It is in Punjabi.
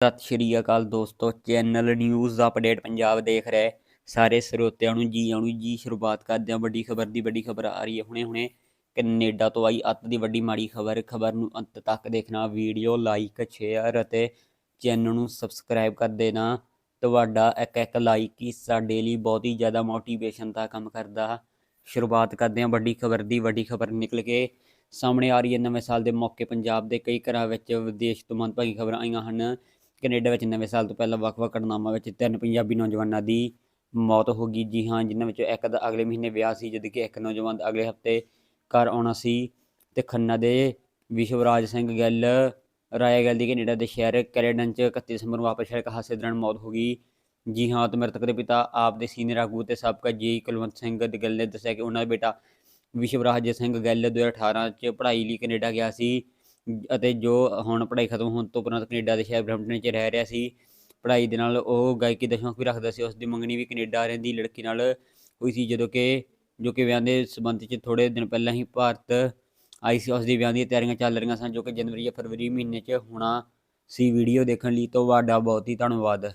ਸਤਿ ਸ਼੍ਰੀ ਅਕਾਲ ਦੋਸਤੋ, ਚੈਨਲ ਨਿਊਜ਼ ਅਪਡੇਟ ਪੰਜਾਬ ਦੇਖ ਰਹੇ ਸਾਰੇ ਸਰੋਤਿਆਂ ਨੂੰ ਜੀ ਆਣੂ ਜੀ ਸ਼ੁਰੂਆਤ ਕਰਦੇ ਹਾਂ। ਵੱਡੀ ਖਬਰ ਦੀ ਵੱਡੀ ਖਬਰ ਆ ਰਹੀ ਹੈ ਹੁਣੇ ਹੁਣੇ। ਕੈਨੇਡਾ ਤੋਂ ਆਈ ਅੱਤ ਦੀ ਵੱਡੀ ਮਾੜੀ ਖਬਰ। ਖਬਰ ਨੂੰ ਅੰਤ ਤੱਕ ਦੇਖਣਾ, ਵੀਡੀਓ ਲਾਈਕ, ਸ਼ੇਅਰ ਅਤੇ ਚੈਨਲ ਨੂੰ ਸਬਸਕ੍ਰਾਈਬ ਕਰ ਦੇਣਾ। ਤੁਹਾਡਾ ਇੱਕ ਇੱਕ ਲਾਈਕ ਹੀ ਸਾਡੇ ਲਈ ਬਹੁਤ ਹੀ ਜ਼ਿਆਦਾ ਮੋਟੀਵੇਸ਼ਨ ਦਾ ਕੰਮ ਕਰਦਾ। ਸ਼ੁਰੂਆਤ ਕਰਦੇ ਹਾਂ ਵੱਡੀ ਖਬਰ ਦੀ। ਵੱਡੀ ਖਬਰ ਨਿਕਲ ਕੇ ਸਾਹਮਣੇ ਆ ਰਹੀ ਹੈ। ਨਵੇਂ ਸਾਲ ਦੇ ਮੌਕੇ ਪੰਜਾਬ ਦੇ ਕਈ ਘਰਾਂ ਵਿੱਚ ਵਿਦੇਸ਼ ਤੋਂ ਮੰਦਭਾਗੀ ਖਬਰਾਂ ਆਈਆਂ ਹਨ। ਕੈਨੇਡਾ ਵਿੱਚ ਨਵੇਂ ਸਾਲ ਤੋਂ ਪਹਿਲਾਂ ਵੱਖ-ਵੱਖ ਘਟਨਾਵਾਂ ਵਿੱਚ ਤਿੰਨ ਪੰਜਾਬੀ ਨੌਜਵਾਨਾਂ ਦੀ ਮੌਤ ਹੋ ਗਈ। ਜੀ ਹਾਂ, ਜਿਨ੍ਹਾਂ ਵਿੱਚੋਂ ਇੱਕ ਦਾ ਅਗਲੇ ਮਹੀਨੇ ਵਿਆਹ ਸੀ ਜਦ ਕਿ ਇੱਕ ਨੌਜਵਾਨ ਦਾ ਅਗਲੇ ਹਫ਼ਤੇ ਘਰ ਆਉਣਾ ਸੀ। ਤੇ ਖੰਨਾ ਦੇ ਵਿਸ਼ਵਰਾਜ ਸਿੰਘ ਗਿੱਲ ਰਾਇਆ ਗਿੱਲ ਦੀ ਕੈਨੇਡਾ ਦੇ ਸ਼ਹਿਰ ਕੈਲੇਡਨ ਚ 31 ਦਸੰਬਰ ਨੂੰ ਵਾਪਸ ਸੜਕ ਹਾਦਸੇ ਦੌਰਾਨ ਮੌਤ ਹੋ ਗਈ। ਜੀ ਹਾਂ, ਤੇ ਮ੍ਰਿਤਕ ਦੇ ਪਿਤਾ, ਆਪ ਦੇ ਸੀਨੀਅਰ ਆਗੂ ਤੇ ਸਾਬਕਾ ਜੀ ਕੁਲਵੰਤ ਸਿੰਘ ਦੇ ਗਿੱਲ ਨੇ ਦੱਸਿਆ ਕਿ ਉਹਨਾਂ ਦਾ ਬੇਟਾ ਵਿਸ਼ਵਰਾਜ ਸਿੰਘ ਗਿੱਲ 2018 ਚ ਪੜ੍ਹਾਈ ਲਈ ਕੈਨੇਡਾ ਗਿਆ ਸੀ। ਅਤੇ ਜੋ ਹੁਣ ਪੜ੍ਹਾਈ ਖਤਮ ਹੋਣ ਤੋਂ ਉਪਰੰਤ ਕੈਨੇਡਾ ਦੇ ਸ਼ਹਿਰ ਬਰੈਂਪਟਨ 'ਚ ਰਹਿ ਰਿਹਾ ਸੀ, ਪੜ੍ਹਾਈ ਦੇ ਨਾਲ ਉਹ ਗਾਇਕੀ ਦਾ ਸ਼ੌਂਕ ਵੀ ਰੱਖਦਾ ਸੀ, ਉਸ ਦੀ ਮੰਗਣੀ ਵੀ ਕੈਨੇਡਾ ਰਹਿੰਦੀ ਲੜਕੀ ਨਾਲ ਹੋਈ ਸੀ, ਜਦੋਂ ਕਿ, ਜੋ ਕਿ ਵਿਆਹ ਦੇ ਸੰਬੰਧ 'ਚ ਥੋੜੇ ਦਿਨ ਪਹਿਲਾਂ ਹੀ ਭਾਰਤ ਆਈ ਸੀ, ਉਸ ਦੀ ਵਿਆਹ ਦੀਆਂ ਤਿਆਰੀਆਂ ਚੱਲ ਰਹੀਆਂ ਸਨ, ਜੋ ਕਿ ਜਨਵਰੀ ਜਾਂ ਫਰਵਰੀ ਮਹੀਨੇ 'ਚ ਹੋਣਾ ਸੀ, ਵੀਡੀਓ ਦੇਖਣ ਲਈ ਤੁਹਾਡਾ ਬਹੁਤ ਹੀ ਧੰਨਵਾਦ।